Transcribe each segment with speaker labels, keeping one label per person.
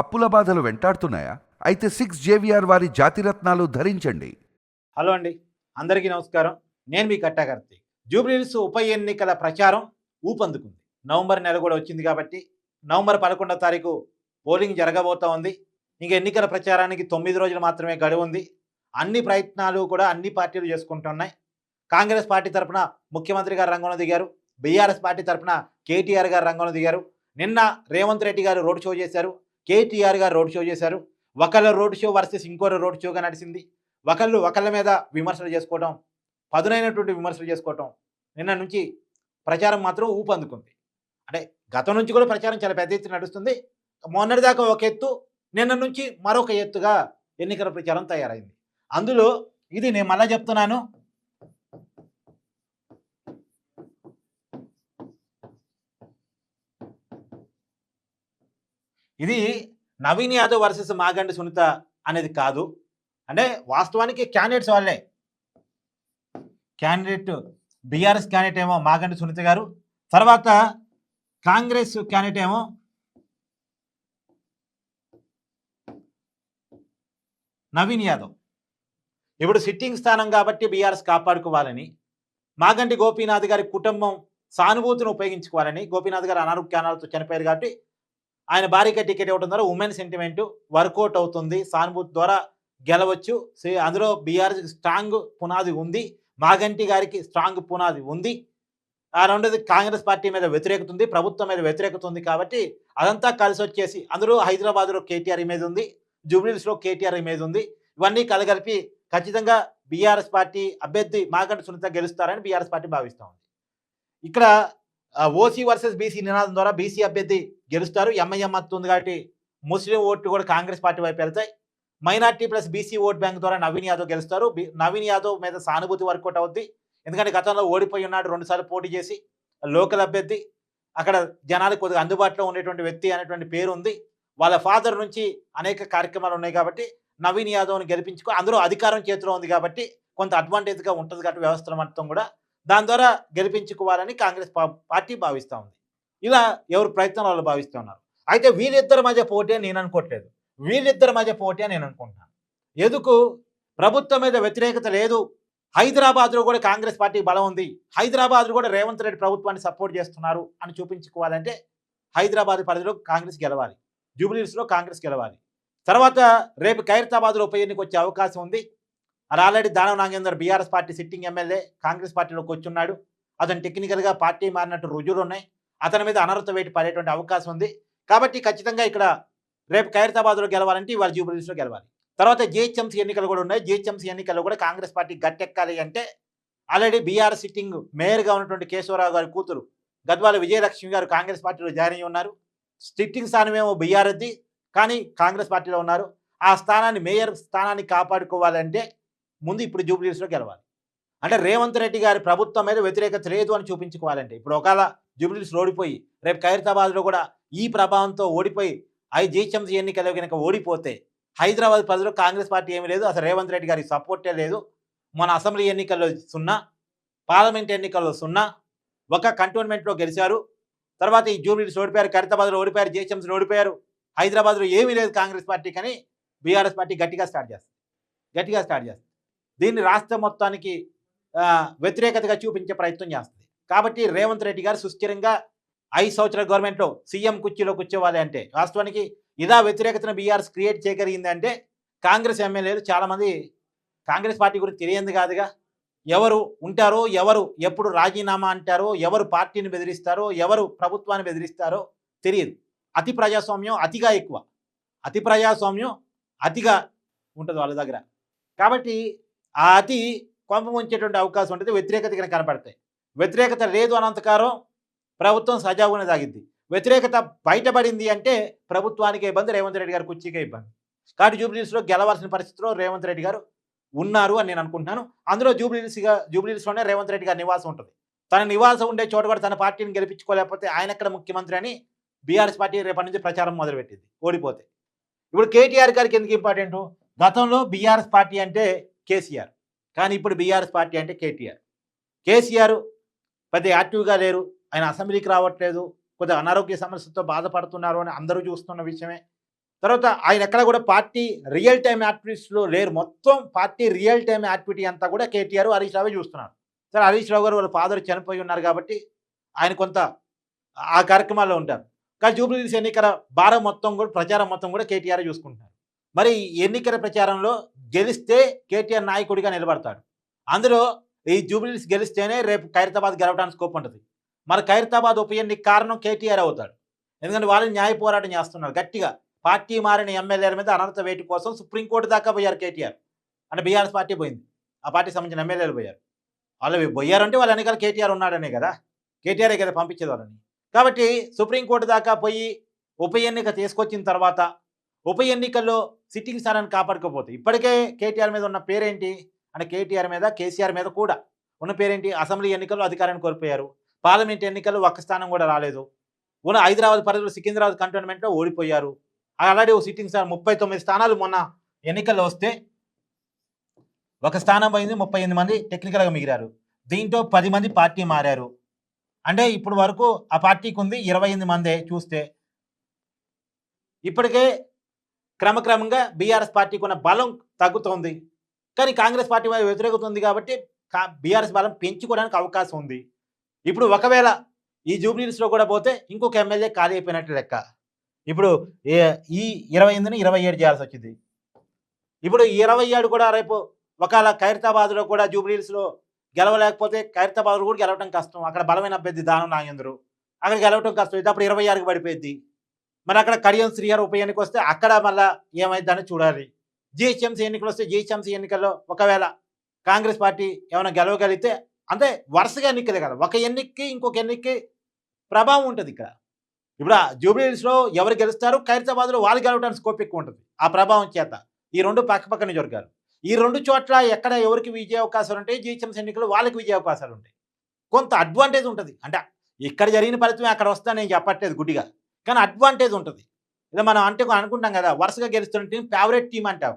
Speaker 1: అప్పుల బాధలు వెంటాడుతున్నాయా? అయితే సిక్స్ జేవిఆర్ వారి జాతిరత్నాలు ధరించండి.
Speaker 2: హలో అండి. అందరికీ నమస్కారం. నేను మీ కట్టాకర్తి జూబ్లీహిల్స్ ఉప ఎన్నికల ప్రచారం ఊపందుకుంది. నవంబర్ నెల కూడా వచ్చింది కాబట్టి నవంబర్ పదకొండవ తారీఖు పోలింగ్ జరగబోతా ఉంది. ఇంక ఎన్నికల ప్రచారానికి తొమ్మిది రోజులు మాత్రమే గడువు ఉంది. అన్ని ప్రయత్నాలు కూడా అన్ని పార్టీలు చేసుకుంటున్నాయి. కాంగ్రెస్ పార్టీ తరఫున ముఖ్యమంత్రి గారు రంగంలో దిగారు. బీఆర్ఎస్ పార్టీ తరఫున కేటీఆర్ గారు రంగంలో దిగారు. నిన్న రేవంత్ రెడ్డి గారు రోడ్ షో చేశారు. కేటీఆర్ గారు రోడ్ షో చేశారు. ఒకళ్ళ రోడ్ షో వర్సెస్ ఇంకోరు రోడ్ షోగా నడిచింది. ఒకళ్ళు ఒకళ్ళ మీద విమర్శలు చేసుకోవటం పదునైనటువంటి విమర్శలు చేసుకోవటం నిన్న నుంచి ప్రచారం మాత్రం ఊపందుకుంది. అంటే గతం నుంచి కూడా ప్రచారం చాలా పెద్ద ఎత్తున నడుస్తుంది. మొన్నటిదాకా ఒక ఎత్తు నిన్న నుంచి మరొక ఎత్తుగా ఎన్నికల ప్రచారం తయారైంది. అందులో ఇది నేను మళ్ళీ చెప్తున్నాను. ఇది నవీన్ యాదవ్ వర్సెస్ మాగండి సునీత అనేది కాదు. అంటే వాస్తవానికి క్యాండిడేట్స్ వాళ్ళే క్యాండిడేట్ బీఆర్ఎస్ క్యాండిడేట్ ఏమో మాగండి సునీత గారు. తర్వాత కాంగ్రెస్ క్యాండిడేట్ ఏమో నవీన్ యాదవ్. ఇప్పుడు సిట్టింగ్ స్థానం కాబట్టి బీఆర్ఎస్ కాపాడుకోవాలని మాగంటి గోపీనాథ్ గారి కుటుంబం సానుభూతిని ఉపయోగించుకోవాలని గోపీనాథ్ గారు అనారోగ్యాలతో చనిపోయారు కాబట్టి ఆయన భారీగా టికెట్ ఇవ్వడం ద్వారా ఉమెన్ సెంటిమెంట్ వర్కౌట్ అవుతుంది. సానుభూతి ద్వారా గెలవచ్చు. అందులో బీఆర్ స్ట్రాంగ్ పునాది ఉంది. మాగంటి గారికి స్ట్రాంగ్ పునాది ఉంది. ఆ రెండోది కాంగ్రెస్ పార్టీ మీద వ్యతిరేకత ఉంది ప్రభుత్వం మీద వ్యతిరేకత ఉంది కాబట్టి అదంతా కలిసి వచ్చేసి అందులో హైదరాబాద్లో కేటీఆర్ ఇమేజ్ ఉంది. జూబ్లీస్లో కేటీఆర్ ఇమేజ్ ఉంది. ఇవన్నీ కలగలిపి ఖచ్చితంగా బీఆర్ఎస్ పార్టీ అభ్యర్థి మాగంటి సునీత గెలుస్తారని బీఆర్ఎస్ పార్టీ భావిస్తూ ఉంది. ఇక్కడ ఓసీ వర్సెస్ బీసీ నినాదం ద్వారా బీసీ అభ్యర్థి గెలుస్తారు. ఎంఐఎం మత్తు ఉంది కాబట్టి ముస్లిం ఓట్లు కూడా కాంగ్రెస్ పార్టీ వైపు వెళ్తాయి. Minority plus BC vote bank ద్వారా నవీన్ యాదవ్ గెలుస్తారు. నవీన్ యాదవ్ మీద సానుభూతి వర్కౌట్ అవుద్ది. ఎందుకంటే గతంలో ఓడిపోయి ఉన్నాడు రెండుసార్లు పోటీ చేసి లోకల్ అభ్యర్థి. అక్కడ జనాలకు కొద్దిగా అందుబాటులో ఉండేటువంటి వ్యక్తి అనేటువంటి పేరు ఉంది. వాళ్ళ ఫాదర్ నుంచి అనేక కార్యక్రమాలు ఉన్నాయి కాబట్టి నవీన్ యాదవ్ని గెలిపించుకో అందులో అధికారం చేతిలో ఉంది కాబట్టి కొంత అడ్వాంటేజ్గా ఉంటుంది కాబట్టి వ్యవస్థల మొత్తం కూడా. దాని ద్వారా గెలిపించుకోవాలని కాంగ్రెస్ పా- పార్టీ భావిస్తూ ఉంది. ఇలా ఎవరు ప్రయత్నం వాళ్ళు భావిస్తూ ఉన్నారు. అయితే వీళ్ళిద్దరి మధ్య పోటీ అని నేను అనుకోవట్లేదు వీళ్ళిద్దరి మధ్య పోటీ అని నేను అనుకుంటున్నాను. ఎందుకు? ప్రభుత్వం మీద వ్యతిరేకత లేదు. హైదరాబాద్లో కూడా కాంగ్రెస్ పార్టీ బలం ఉంది. హైదరాబాద్లో కూడా రేవంత్ రెడ్డి ప్రభుత్వాన్ని సపోర్ట్ చేస్తున్నారు అని చూపించుకోవాలంటే హైదరాబాద్ పరిధిలో కాంగ్రెస్ గెలవాలి. జూబ్లీస్లో కాంగ్రెస్ గెలవాలి. తర్వాత రేపు ఖైరతాబాద్లో ఉప ఎన్నిక వచ్చే అవకాశం ఉంది. అది ఆల్రెడీ దానవ Nagender BRS party sitting MLA Congress పార్టీలోకి వచ్చున్నాడు అతను టెక్నికల్గా పార్టీ మారినట్టు రుజువులు ఉన్నాయి. అతని మీద అనర్హత వేటు పడేటువంటి అవకాశం ఉంది. కాబట్టి ఖచ్చితంగా ఇక్కడ రేపు ఖైరతాబాద్లో గెలవాలంటే ఇవాళ జూబ్లీస్లో గెలవాలి. తర్వాత జిహెచ్ఎంసీ ఎన్నికలు కూడా ఉన్నాయి. జిహెచ్ఎంసీ ఎన్నికల్లో కూడా కాంగ్రెస్ పార్టీ గట్టెక్కాలి అంటే ఆల్రెడీ బీఆర్ సిట్టింగ్ మేయర్గా ఉన్నటువంటి కేశవరావు గారి కూతురు గద్వాల విజయలక్ష్మి గారు కాంగ్రెస్ పార్టీలో జాయిన్ అయి ఉన్నారు. సిట్టింగ్ స్థానమేమో బీఆర్ది కానీ కాంగ్రెస్ పార్టీలో ఉన్నారు. ఆ స్థానాన్ని మేయర్ స్థానాన్ని కాపాడుకోవాలంటే ముందు ఇప్పుడు జూబ్లీస్లో గెలవాలి. అంటే రేవంత్ రెడ్డి గారి ప్రభుత్వం మీద వ్యతిరేకత లేదు అని చూపించుకోవాలంటే. ఇప్పుడు ఒకవేళ జూబ్లీస్ ఓడిపోయి రేపు ఖైరతాబాద్లో కూడా ఈ ప్రభావంతో ఓడిపోయి ఐ జీహెచ్ఎంసీ ఎన్నికలు కనుక ఓడిపోతే హైదరాబాద్ ప్రజలు కాంగ్రెస్ పార్టీ ఏమీ లేదు అసలు రేవంత్ రెడ్డి గారికి సపోర్టే లేదు. మన అసెంబ్లీ ఎన్నికల్లో సున్నా పార్లమెంట్ ఎన్నికల్లో సున్నా ఒక కంటోన్మెంట్లో గెలిచారు. తర్వాత ఈ జూబ్లీస్ ఓడిపోయారు ఖైరతాబాద్లో ఓడిపోయారు జీహెచ్ఎంసీలో ఓడిపోయారు. హైదరాబాద్లో ఏమీ లేదు కాంగ్రెస్ పార్టీ కానీ బీఆర్ఎస్ పార్టీ గట్టిగా స్టార్ట్ చేస్తుంది. గట్టిగా స్టార్ట్ చేస్తుంది. దీన్ని రాష్ట్ర మొత్తానికి వ్యతిరేకతగా చూపించే ప్రయత్నం చేస్తుంది. కాబట్టి రేవంత్ రెడ్డి గారు సుస్థిరంగా ఐదు సంవత్సరాల గవర్నమెంట్లో సీఎం కుర్చీలో కూర్చోవాలి అంటే వాస్తవానికి ఇదా వ్యతిరేకతను బీఆర్ఎస్ క్రియేట్ చేయగలిగింది అంటే కాంగ్రెస్ ఎమ్మెల్యేలు చాలామంది కాంగ్రెస్ పార్టీ గురించి తెలియంది కాదుగా. ఎవరు ఉంటారో ఎవరు ఎప్పుడు రాజీనామా అంటారో ఎవరు పార్టీని బెదిరిస్తారో ఎవరు ప్రభుత్వాన్ని బెదిరిస్తారో తెలియదు. అతి ప్రజాస్వామ్యం అతిగా ఎక్కువ. అతి ప్రజాస్వామ్యం అతిగా ఉంటుంది వాళ్ళ దగ్గర. కాబట్టి ఆ అతి కొంప ఉంచేటువంటి అవకాశం ఉంటుంది. వ్యతిరేకత కనుక కనపడతాయి. వ్యతిరేకత లేదు అనంతకారం ప్రభుత్వం సజావుగానే సాగిద్ది. వ్యతిరేకత బయటపడింది అంటే ప్రభుత్వానికి ఇబ్బంది. రేవంత్ రెడ్డి గారు కుర్చీకే ఇబ్బంది. కాబట్టి జూబ్లీస్లో గెలవాల్సిన పరిస్థితిలో రేవంత్ రెడ్డి గారు ఉన్నారు అని నేను అనుకుంటున్నాను. అందులో జూబ్లీస్గా జూబ్లీస్లోనే రేవంత్ రెడ్డి గారి నివాసం ఉంటుంది. తన నివాసం ఉండే చోట కూడా తన పార్టీని గెలిపించుకోలేకపోతే ఆయన ఎక్కడ ముఖ్యమంత్రి అని బీఆర్ఎస్ పార్టీ రేపటి నుంచి ప్రచారం మొదలుపెట్టింది. ఓడిపోతే. ఇప్పుడు కేటీఆర్ గారికి ఎందుకు ఇంపార్టెంట్? గతంలో బీఆర్ఎస్ పార్టీ అంటే కేసీఆర్. కానీ ఇప్పుడు బీఆర్ఎస్ పార్టీ అంటే కేటీఆర్. కేసీఆర్ పెద్ద యాక్టివ్గా లేరు. ఆయన అసెంబ్లీకి రావట్లేదు. కొద్దిగా అనారోగ్య సమస్యతో బాధపడుతున్నారు అని అందరూ చూస్తున్న విషయమే. తర్వాత ఆయన ఎక్కడ కూడా పార్టీ రియల్ టైం యాక్టివిటీస్లో లేరు. మొత్తం పార్టీ రియల్ టైం యాక్టివిటీ అంతా కూడా కేటీఆర్ హరీష్ రావే చూస్తున్నారు. సరే హరీష్ రావు గారు వాళ్ళ ఫాదర్ చనిపోయి ఉన్నారు కాబట్టి ఆయన కొంత ఆ కార్యక్రమాల్లో ఉంటారు. కానీ జూబ్లీస్ ఎన్నికల భారం మొత్తం కూడా ప్రచారం మొత్తం కూడా కేటీఆర్ చూసుకుంటున్నారు. మరి ఈ ఎన్నికల ప్రచారంలో గెలిస్తే కేటీఆర్ నాయకుడిగా నిలబడతాడు. అందులో ఈ జూబ్లీస్ గెలిస్తేనే రేపు ఖైరతాబాద్ గెలవడానికి స్కోప్ ఉంటుంది. మరి ఖైరతాబాద్ ఉప ఎన్నిక కారణం కేటీఆర్ అవుతాడు. ఎందుకంటే వాళ్ళు న్యాయ పోరాటం చేస్తున్నారు. గట్టిగా పార్టీ మారిన ఎమ్మెల్యేల మీద అనంత వేటు కోసం సుప్రీంకోర్టు దాకా పోయారు కేటీఆర్. అంటే బీఆర్ఎస్ పార్టీ పోయింది. ఆ పార్టీ సంబంధించిన ఎమ్మెల్యేలు పోయారు. వాళ్ళు పోయారంటే వాళ్ళ వెనకాల కేటీఆర్ ఉన్నాడనే కదా. కేటీఆరే కదా పంపించేది వాళ్ళని. కాబట్టి సుప్రీంకోర్టు దాకా పోయి ఉప ఎన్నిక తీసుకొచ్చిన తర్వాత ఉప ఎన్నికల్లో సిట్టింగ్ స్థానాన్ని కాపాడుకోపోతే ఇప్పటికే కేటీఆర్ మీద ఉన్న పేరేంటి? అంటే కేటీఆర్ మీద కేసీఆర్ మీద కూడా ఉన్న పేరేంటి? అసెంబ్లీ ఎన్నికల్లో అధికారాన్ని కోల్పోయారు. పార్లమెంట్ ఎన్నికల్లో ఒక్క స్థానం కూడా రాలేదు. ఉన్న హైదరాబాద్ పరిధిలో సికింద్రాబాద్ కంటోన్మెంట్లో ఓడిపోయారు. ఆల్రెడీ ఓ సిట్టింగ్ స్థానం ముప్పై తొమ్మిది స్థానాలు మొన్న ఎన్నికల్లో వస్తే ఒక స్థానం పోయింది ముప్పై ఎనిమిది మంది టెక్నికల్గా మిగిలారు. దీంతో పది మంది పార్టీ మారారు. అంటే ఇప్పుడు వరకు ఆ పార్టీకి ఉంది ఇరవై ఎనిమిది మందే చూస్తే. ఇప్పటికే క్రమక్రమంగా బీఆర్ఎస్ పార్టీకి ఉన్న బలం తగ్గుతోంది. కానీ కాంగ్రెస్ పార్టీ మీద వ్యతిరేకత కాబట్టి బీఆర్ఎస్ బలం పెంచుకోవడానికి అవకాశం ఉంది. ఇప్పుడు ఒకవేళ ఈ జూబ్లీస్లో కూడా పోతే ఇంకొక ఎమ్మెల్యే ఖాళీ అయిపోయినట్టు లెక్క. ఇప్పుడు ఏ- ఈ ఇరవై ఎనిమిదిని ఇరవై ఏడు చేయాల్సి వచ్చింది. ఇప్పుడు ఈ ఇరవై ఏడు కూడా రేపు ఒకవేళ ఖైరతాబాద్లో కూడా జూబ్లీస్లో గెలవలేకపోతే ఖైరతాబాద్లో కూడా గెలవడం కష్టం. అక్కడ బలమైన అభ్యర్థి దానం నాగేంద్రు. అక్కడ గెలవడం కష్టం. ఇది అప్పుడు ఇరవై ఆరుకి పడిపోయింది మరి అక్కడ కడియం శ్రీహార్ ఉప ఎన్నిక వస్తే అక్కడ మళ్ళా ఏమైందని చూడాలి. జిహెచ్ఎంసీ ఎన్నికలు వస్తే జిహెచ్ఎంసీ ఎన్నికల్లో ఒకవేళ కాంగ్రెస్ పార్టీ ఏమైనా గెలవగలిగితే అంటే వరుసగా ఎన్నికలే కదా ఒక ఎన్నికకి ఇంకొక ఎన్నికకి ప్రభావం ఉంటుంది ఇక్కడ. ఇప్పుడు ఆ జూబ్లీహిల్స్లో ఎవరు గెలుస్తారు ఖైరతాబాద్లో వాళ్ళు గెలవడానికి స్కోప్ ఎక్కువ ఉంటుంది ఆ ప్రభావం చేత. ఈ రెండు పక్కపక్క నియోజకవర్గాలు ఈ రెండు చోట్ల ఎక్కడ ఎవరికి విజయ అవకాశాలు ఉంటాయి జిహెచ్ఎంసీ ఎన్నికలు వాళ్ళకి విజయ అవకాశాలు ఉంటాయి. కొంత అడ్వాంటేజ్ ఉంటుంది. అంటే ఇక్కడ జరిగిన ఫలితం అక్కడ వస్తా నేను చెప్పట్లేదు గుడ్డిగా. కానీ అడ్వాంటేజ్ ఉంటుంది. ఇలా మనం అంటే అనుకుంటాం కదా వరుసగా గెలుస్తున్న టీం ఫేవరెట్ టీం అంటాం.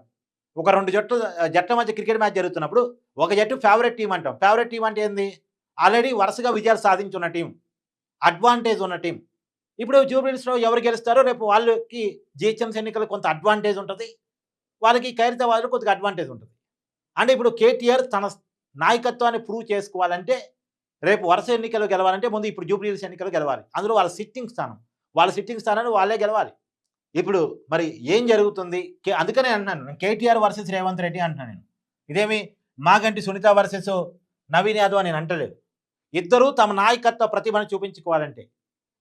Speaker 2: ఒక రెండు జట్లు జట్ల మధ్య క్రికెట్ మ్యాచ్ జరుగుతున్నప్పుడు ఒక జట్టు ఫేవరెట్ టీం అంటాం. ఫేవరెట్ టీం అంటే ఏంది? ఆల్రెడీ వరుసగా విజయాలు సాధించున్న టీం అడ్వాంటేజ్ ఉన్న టీం ఇప్పుడు జూబ్లీస్లో ఎవరు గెలుస్తారో రేపు వాళ్ళకి జిహెచ్ఎంసీ ఎన్నికలు కొంత అడ్వాంటేజ్ ఉంటుంది. వాళ్ళకి ఖైరతాబాద్లో కొద్దిగా అడ్వాంటేజ్ ఉంటుంది. అంటే ఇప్పుడు కేటీఆర్ తన నాయకత్వాన్ని ప్రూవ్ చేసుకోవాలంటే రేపు వరుస ఎన్నికలు గెలవాలంటే ముందు ఇప్పుడు జూబ్లీస్ ఎన్నికలు గెలవాలి. అందులో వాళ్ళ సిట్టింగ్ స్థానం. వాళ్ళ సిట్టింగ్ స్థానాన్ని వాళ్ళే గెలవాలి. ఇప్పుడు మరి ఏం జరుగుతుంది? కే- అందుకనే అంటున్నాను. నేను కేటీఆర్ వర్సెస్ రేవంత్ రెడ్డి అంటున్నాను నేను. ఇదేమి మాగంటి సునీత వర్సెస్ నవీన్ యాదవ్ నేను అంటలేదు. ఇద్దరూ తమ నాయకత్వ ప్రతిభను చూపించుకోవాలంటే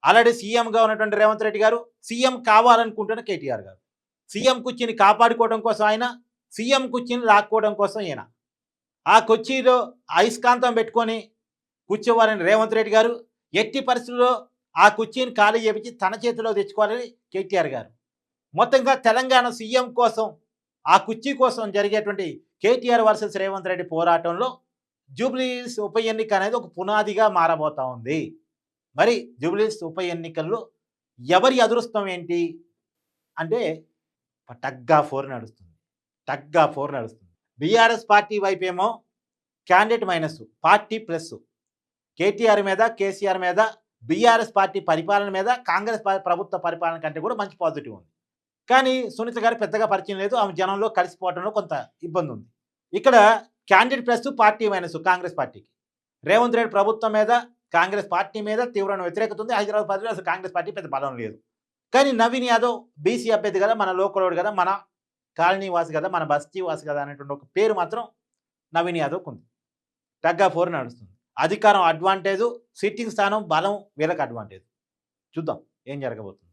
Speaker 2: ఆల్రెడీ సీఎంగా ఉన్నటువంటి రేవంత్ రెడ్డి గారు సీఎం కావాలనుకుంటున్న కేటీఆర్ గారు. సీఎం కుర్చీని కాపాడుకోవడం కోసం ఆయన సీఎం కుర్చీని లాక్కోవడం కోసం ఈయన. ఆ కుర్చీలో అయస్కాంతం పెట్టుకొని కూర్చోవాలని రేవంత్ రెడ్డి గారు ఎట్టి పరిస్థితుల్లో ఆ కుర్చీని ఖాళీ చేపించి తన చేతిలో తెచ్చుకోవాలని కేటీఆర్ గారు. మొత్తంగా తెలంగాణ సీఎం కోసం ఆ కుర్చీ కోసం జరిగేటువంటి కేటీఆర్ వర్సెస్ రేవంత్ రెడ్డి పోరాటంలో జూబ్లీస్ ఉప ఎన్నిక అనేది ఒక పునాదిగా మారబోతా ఉంది. మరి జూబ్లీస్ ఉప ఎన్నికల్లో ఎవరి అదృష్టం ఏంటి? అంటే టగ్గా ఫోర్ నడుస్తుంది. టగ్గా ఫోర్ నడుస్తుంది. BRS party వైపేమో candidate minus party plus. KTR మీద కేసీఆర్ మీద బీఆర్ఎస్ పార్టీ పరిపాలన మీద కాంగ్రెస్ ప్రభుత్వ పరిపాలన కంటే కూడా మంచి పాజిటివ్ ఉంది. కానీ సునీత గారు పెద్దగా పరిచయం లేదు. ఆమె జనంలో కలిసిపోవడంలో కొంత ఇబ్బంది ఉంది. ఇక్కడ candidate plus party minus Congress పార్టీకి. రేవంత్ రెడ్డి ప్రభుత్వం మీద కాంగ్రెస్ పార్టీ మీద తీవ్రమైన వ్యతిరేకత ఉంది. హైదరాబాద్ పరిధిలో అసలు కాంగ్రెస్ పార్టీ పెద్ద బలం లేదు. కానీ నవీన్ యాదవ్ బీసీ అభ్యర్థి కదా మన లోకలోడు కదా మన కాలనీ వాసి కదా మన బస్తీ వాసి కదా అనేటువంటి ఒక పేరు మాత్రం నవీన్ యాదవ్కి ఉంది. టగ్గా ఫోర్ నడుస్తుంది. అధికారం అడ్వాంటేజ్ సిట్టింగ్ స్థానం బలం వీళ్ళకి అడ్వాంటేజ్ చూద్దాం ఏం జరగబోతుంది.